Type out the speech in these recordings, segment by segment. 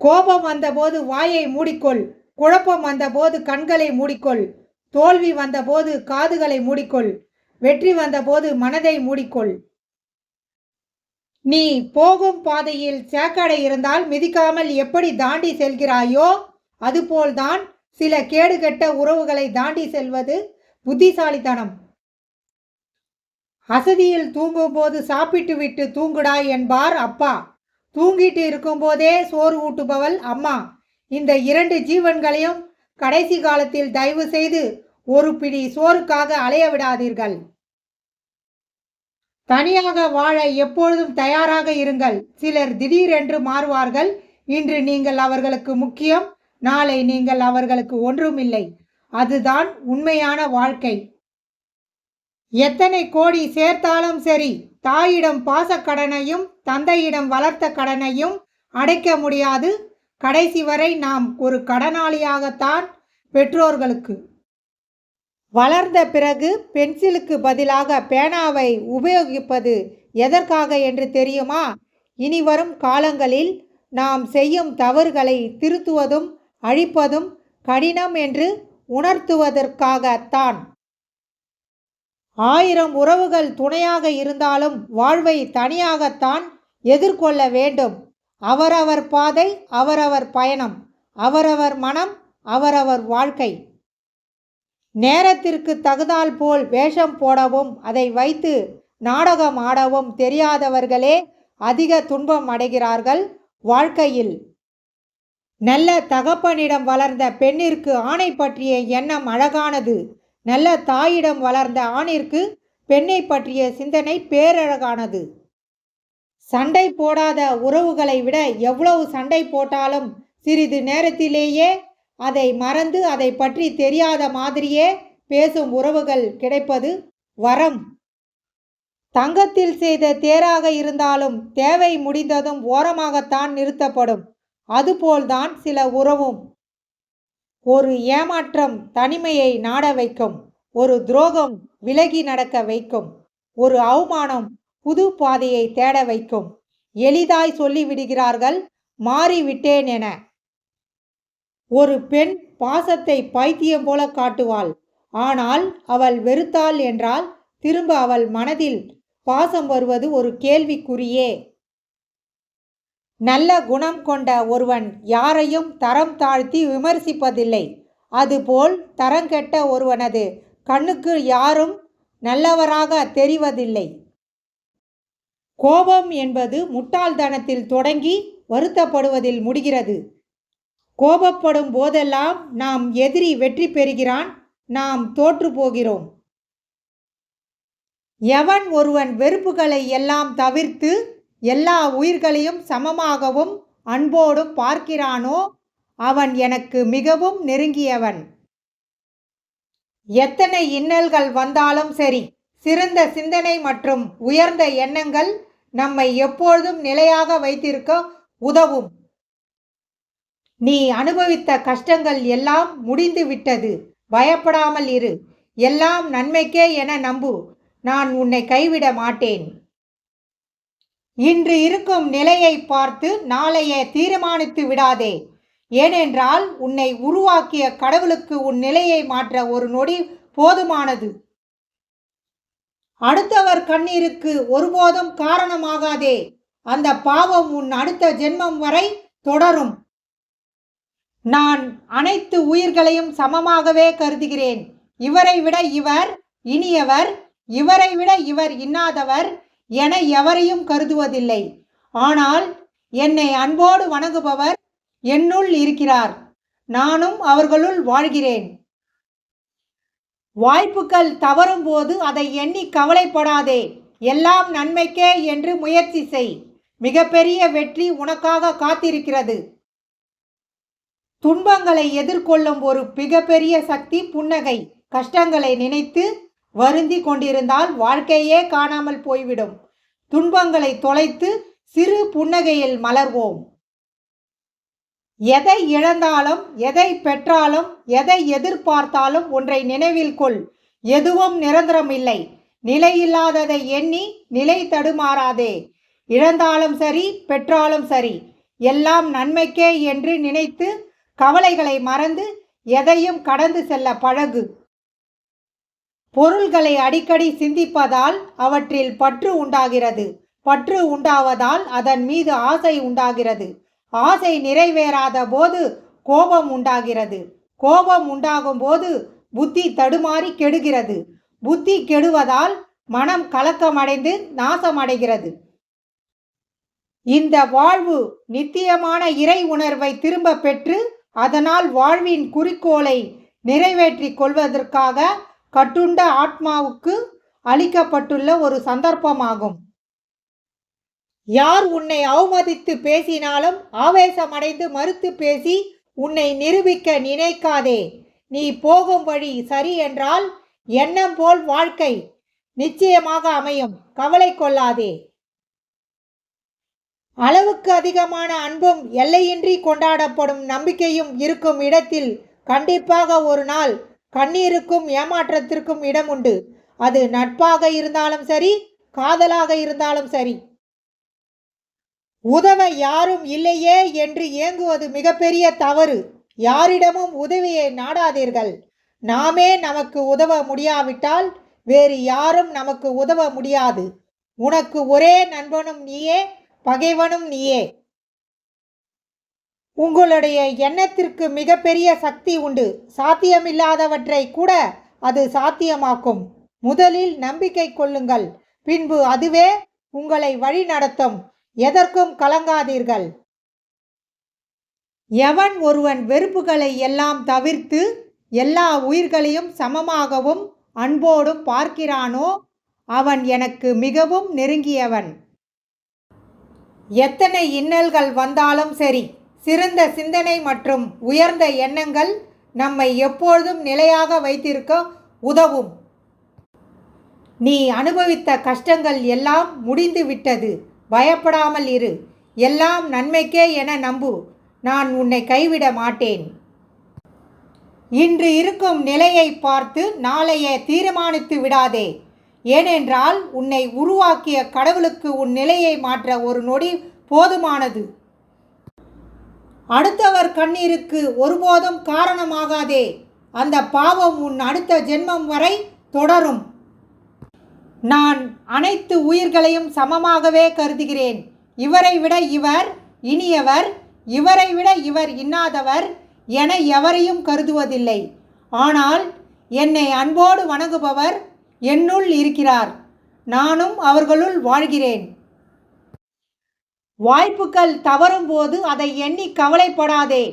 கோபம் வந்தபோது வாயை மூடிக்கொள் குழப்பம் வந்தபோது கண்களை மூடிக்கொள் தோல்வி வந்தபோது காதுகளை மூடிக்கொள் வெற்றி வந்தபோது மனதை மூடிக்கொள். நீ போகும் பாதையில் சேக்கடை இருந்தால் மிதிக்காமல் எப்படி தாண்டி செல்கிறாயோ அதுபோல்தான் சில கேடுகெட்ட உறவுகளை தாண்டி செல்வது புத்திசாலித்தனம். அசதியில் தூங்கும்போது சாப்பிட்டு விட்டு தூங்குடா என்பார் அப்பா. தூங்கிட்டு இருக்கும்போதே சோறு ஊட்டுபவள் அம்மா. இந்த இரண்டு ஜீவன்களையும் கடைசி காலத்தில் தயவு செய்து ஒரு பிடி சோறுக்காக அலைய விடாதீர்கள். தனியாக வாழ எப்பொழுதும் தயாராக இருங்கள். சிலர் திடீரென்று மாறுவார்கள். இன்று நீங்கள் அவர்களுக்கு முக்கியம் நாளை நீங்கள் அவர்களுக்கு ஒன்றுமில்லை. அதுதான் உண்மையான வாழ்க்கை. எத்தனை கோடி சேர்த்தாலும் சரி தாயிடம் பாசக்கடனையும் தந்தையிடம் வளர்த்த கடனையும் அடைக்க முடியாது. கடைசி வரை நாம் ஒரு கடனாளியாகத்தான் பெற்றோர்களுக்கு. வளர்ந்த பிறகு பென்சிலுக்கு பதிலாக பேனாவை உபயோகிப்பது எதற்காக என்று தெரியுமா? இனி வரும் காலங்களில் நாம் செய்யும் தவறுகளை திருத்துவதும் அழிப்பதும் கடினம் என்று உணர்த்துவதற்காகத்தான். ஆயிரம் உறவுகள் துணையாக இருந்தாலும் வாழ்வை தனியாகத்தான் எதிர்கொள்ள வேண்டும். அவரவர் பாதை அவரவர் பயணம் அவரவர் மனம் அவரவர் வாழ்க்கை. நேரத்திற்கு தகுதால் போல் வேஷம் போடவும் அதை வைத்து நாடகம் ஆடவும் தெரியாதவர்களே அதிக துன்பம் அடைகிறார்கள் வாழ்க்கையில். நல்ல தகப்பனிடம் வளர்ந்த பெண்ணிற்கு ஆணை பற்றிய எண்ணம் அழகானது. நல்ல தாயிடம் வளர்ந்த ஆணிற்கு பெண்ணை பற்றிய சிந்தனை பேரழகானது. சண்டை போடாத உறவுகளை விட எவ்வளவு சண்டை போட்டாலும் சிறிது நேரத்திலேயே அதை மறந்து அதை பற்றி தெரியாத மாதிரியே பேசும் உறவுகள் கிடைப்பது வரம். தங்கத்தில் செய்த தேராக இருந்தாலும் தேவை முடிந்ததும் ஓரமாகத்தான் நிறுத்தப்படும். அதுபோல்தான் சில உறவும். ஒரு ஏமாற்றம் தனிமையை நாட வைக்கும். ஒரு துரோகம் விலகி நடக்க வைக்கும். ஒரு அவமானம் புது பாதையை தேட வைக்கும். எளிதாய் சொல்லிவிடுகிறார்கள் மாறிவிட்டேன் என. ஒரு பெண் பாசத்தை பைத்தியம் போல காட்டுவாள். ஆனால் அவள் வெறுத்தாள் என்றால் திரும்ப அவள் மனதில் பாசம் வருவது ஒரு கேள்விக்குறியே. நல்ல குணம் கொண்ட ஒருவன் யாரையும் தரம் தாழ்த்தி விமர்சிப்பதில்லை. அதுபோல் தரங்கெட்ட ஒருவனது கண்ணுக்கு யாரும் நல்லவராக தெரிவதில்லை. கோபம் என்பது முட்டாள்தனத்தில் தொடங்கி வருத்தப்படுவதில் முடிகிறது. கோபப்படும் போதெல்லாம் நாம் எதிரி வெற்றி பெறுகிறான் நாம் தோற்று போகிறோம். எவன் ஒருவன் வெறுப்புகளை எல்லாம் தவிர்த்து எல்லா உயிர்களையும் சமமாகவும் அன்போடும் பார்க்கிறானோ அவன் எனக்கு மிகவும் நெருங்கியவன். எத்தனை இன்னல்கள் வந்தாலும் சரி சிறந்த சிந்தனை மற்றும் உயர்ந்த எண்ணங்கள் நம்மை எப்பொழுதும் நிலையாக வைத்திருக்க உதவும். நீ அனுபவித்த கஷ்டங்கள் எல்லாம் முடிந்து விட்டது. பயப்படாமல் இரு. எல்லாம் நன்மைக்கே என நம்பு. நான் உன்னை கைவிட மாட்டேன். இன்று இருக்கும் நிலையை பார்த்து நாளைய தீர்மானித்து விடாதே. ஏனென்றால் உன்னை உருவாக்கிய கடவுளுக்கு உன் நிலையை மாற்ற ஒரு நொடி போதுமானது. அடுத்தவர் கண்ணீருக்கு ஒருபோதும் காரணமாகாதே. அந்த பாவம் உன் அடுத்த ஜென்மம் வரை தொடரும். நான் அனைத்து உயிர்களையும் சமமாகவே கருதுகிறேன். இவரை விட இவர் இனியவர் இவரை விட இவர் இன்னாதவர் என எவரையும் கருதுவதில்லை. ஆனால் என்னை அன்போடு வணங்குபவர் என்னுள் இருக்கிறார். நானும் அவர்களுள் வாழ்கிறேன். வாய்ப்புகள் தவறும் போது அதை எண்ணி கவலைப்படாதே. எல்லாம் நன்மைக்கே என்று முயற்சி செய். மிகப்பெரிய வெற்றி உனக்காக காத்திருக்கிறது. துன்பங்களை எதிர்கொள்ளும் ஒரு மிகப்பெரிய சக்தி புன்னகை. கஷ்டங்களை நினைத்து வருந்தி கொண்டிருந்தால் வாழ்க்கையே காணாமல் போய்விடும். துன்பங்களை தொலைத்து சிறு புன்னகையில் மலர்வோம். எதை இழந்தாலும் எதை பெற்றாலும் எதை எதிர்பார்த்தாலும் ஒன்றை நினைவில் கொள். எதுவும் நிரந்தரம் இல்லை நிலையில்லாததை எண்ணி நிலை தடுமாறாதே. இழந்தாலும் சரி பெற்றாலும் சரி எல்லாம் நன்மைக்கே என்று நினைத்து கவலைகளை மறந்து எதையும் கடந்து செல்ல பழகு. பொருள்களை அடிக்கடி சிந்திப்பதால் அவற்றில் பற்று உண்டாகிறது. பற்று உண்டாவதால் அதன் மீது ஆசை உண்டாகிறது. ஆசை நிறைவேறாத போது கோபம் உண்டாகிறது. கோபம் உண்டாகும் போது புத்தி தடுமாறி கெடுகிறது. புத்தி கெடுவதால் மனம் கலக்கமடைந்து நாசமடைகிறது. இந்த வாழ்வு நித்தியமான இறை உணர்வை திரும்ப பெற்று அதனால் வாழ்வின் குறிக்கோளை நிறைவேற்றிக் கொள்வதற்காக கட்டுண்ட ஆத்மாவுக்கு அளிக்கப்பட்டுள்ள ஒரு சந்தர்ப்பமாகும். யார் உன்னை அவமதித்து பேசினாலும் ஆவேசமடைந்து மறுத்து பேசி உன்னை நிரூபிக்க நினைக்காதே. நீ போகும் வழி சரி என்றால் எண்ணம் போல் வாழ்க்கை நிச்சயமாக அமையும். கவலை கொள்ளாதே. அளவுக்கு அதிகமான அன்பும் எல்லையின்றி கொண்டாடப்படும் நம்பிக்கையும் இருக்கும் இடத்தில் கண்டிப்பாக ஒரு நாள் கண்ணீருக்கும் ஏமாற்றத்திற்கும் இடம் உண்டு அது நட்பாக இருந்தாலும் சரி காதலாக இருந்தாலும் சரி. உதவ யாரும் இல்லையே என்று ஏங்குவது மிகப்பெரிய தவறு. யாரிடமும் உதவியை நாடாதீர்கள். நாமே நமக்கு உதவ முடியாவிட்டால் வேறு யாரும் நமக்கு உதவ முடியாது. உனக்கு ஒரே நண்பனும் நீயே பகைவனும் நீயே. உங்களுடைய எண்ணத்திற்கு மிகப்பெரிய சக்தி உண்டு. சாத்தியமில்லாதவற்றை கூட அது சாத்தியமாக்கும். முதலில் நம்பிக்கை கொள்ளுங்கள். பின்பு அதுவே உங்களை வழி நடத்தும் எதற்கும் கலங்காதீர்கள். எவன் ஒருவன் வெறுப்புகளை எல்லாம் தவிர்த்து எல்லா உயிர்களையும் சமமாகவும் அன்போடும் பார்க்கிறானோ அவன் எனக்கு மிகவும் நெருங்கியவன். எத்தனை இன்னல்கள் வந்தாலும் சரி சிறந்த சிந்தனை மற்றும் உயர்ந்த எண்ணங்கள் நம்மை எப்பொழுதும் நிலையாக வைத்திருக்க உதவும். நீ அனுபவித்த கஷ்டங்கள் எல்லாம் முடிந்து விட்டது பயப்படாமல் இரு. எல்லாம் நன்மைக்கே என நம்பு. நான் உன்னை கைவிட மாட்டேன். இன்று இருக்கும் நிலையை பார்த்து நாளைய தீர்மானித்து விடாதே. ஏனென்றால் உன்னை உருவாக்கிய கடவுளுக்கு உன் நிலையை மாற்ற ஒரு நொடி போதுமானது. அடுத்தவர் கண்ணீருக்கு ஒருபோதும் காரணமாகாதே. அந்த பாவம் உன் அடுத்த ஜென்மம் வரை தொடரும். நான் அனைத்து உயிர்களையும் சமமாகவே கருதுகிறேன். இவரை விட இவர் இனியவர் இவரை விட இவர் இன்னாதவர் என எவரையும் கருதுவதில்லை. ஆனால் என்னை அன்போடு வணங்குபவர் என்னுள் இருக்கிறார். நானும் அவர்களுள் வாழ்கிறேன். வாய்ப்புகள் தவறும் போது அதை எண்ணி கவலைப்படாதே.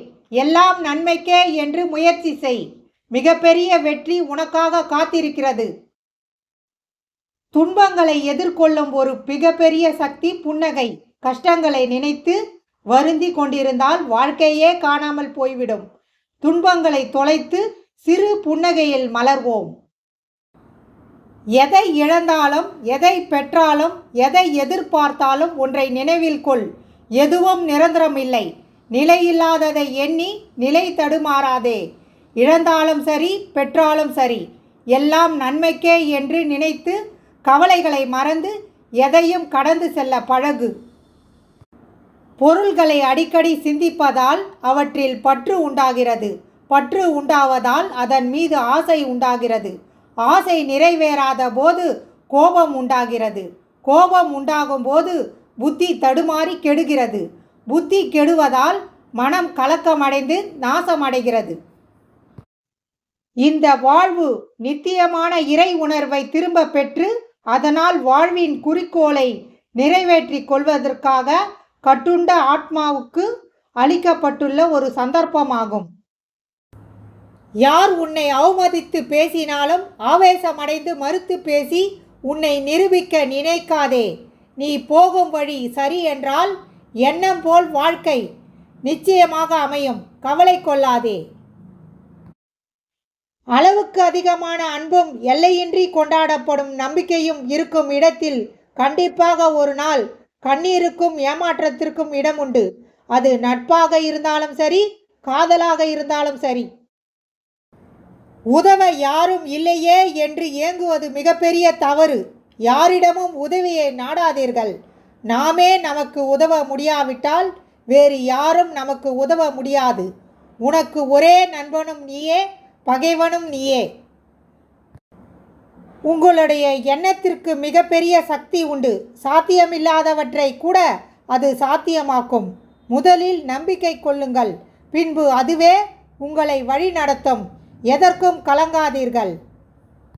எல்லாம் நன்மைக்கே என்று முயற்சி செய். மிகப்பெரிய வெற்றி உனக்காக காத்திருக்கிறது. துன்பங்களை எதிர்கொள்ளும் ஒரு மிகப்பெரிய சக்தி புன்னகை. கஷ்டங்களை நினைத்து வருந்தி கொண்டிருந்தால் வாழ்க்கையே காணாமல் போய்விடும். துன்பங்களை தொலைத்து சிறு புன்னகையில் மலர்வோம். எதை இழந்தாலும் எதை பெற்றாலும் எதை எதிர்பார்த்தாலும் ஒன்றை நினைவில் கொள். எதுவும் நிரந்தரமில்லை நிலையில்லாததை எண்ணி நிலை தடுமாறாதே. இழந்தாலும் சரி பெற்றாலும் சரி எல்லாம் நன்மைக்கே என்று நினைத்து கவலைகளை மறந்து எதையும் கடந்து செல்ல பழகு. பொருள்களை அடிக்கடி சிந்திப்பதால் அவற்றில் பற்று உண்டாகிறது. பற்று உண்டாவதால் அதன் மீது ஆசை உண்டாகிறது. ஆசை நிறைவேறாத போது கோபம் உண்டாகிறது. கோபம் உண்டாகும் போது புத்தி தடுமாறி கெடுகிறது. புத்தி கெடுவதால் மனம் கலக்கமடைந்து நாசமடைகிறது. இந்த வாழ்வு நித்தியமான இறை உணர்வை திரும்ப பெற்று அதனால் வாழ்வின் குறிக்கோளை நிறைவேற்றிக் கொள்வதற்காக கட்டுண்ட ஆத்மாவுக்கு அளிக்கப்பட்டுள்ள ஒரு சந்தர்ப்பமாகும். யார் உன்னை அவமதித்து பேசினாலும் ஆவேசமடைந்து மறுத்து பேசி உன்னை நிரூபிக்க நினைக்காதே. நீ போகும் வழி சரி என்றால் எண்ணம் போல் வாழ்க்கை நிச்சயமாக அமையும். கவலை கொள்ளாதே. அளவுக்கு அதிகமான அன்பும் எல்லையின்றி கொண்டாடப்படும் நம்பிக்கையும் இருக்கும் இடத்தில் கண்டிப்பாக ஒரு நாள் கண்ணீருக்கும் ஏமாற்றத்திற்கும் இடம் உண்டு. அது நட்பாக இருந்தாலும் சரி காதலாக இருந்தாலும் சரி. உதவ யாரும் இல்லையே என்று ஏங்குவது மிகப்பெரிய தவறு. யாரிடமும் உதவியை நாடாதீர்கள். நாமே நமக்கு உதவ முடியாவிட்டால் வேறு யாரும் நமக்கு உதவ முடியாது. உனக்கு ஒரே நண்பனும் நீயே பகைவனும் நீயே. உங்களுடைய எண்ணத்திற்கு மிகப்பெரிய சக்தி உண்டு. சாத்தியமில்லாதவற்றை கூட அது சாத்தியமாக்கும். முதலில் நம்பிக்கை கொள்ளுங்கள். பின்பு அதுவே உங்களை வழிநடத்தும். எதற்கும் கலங்காதீர்கள்.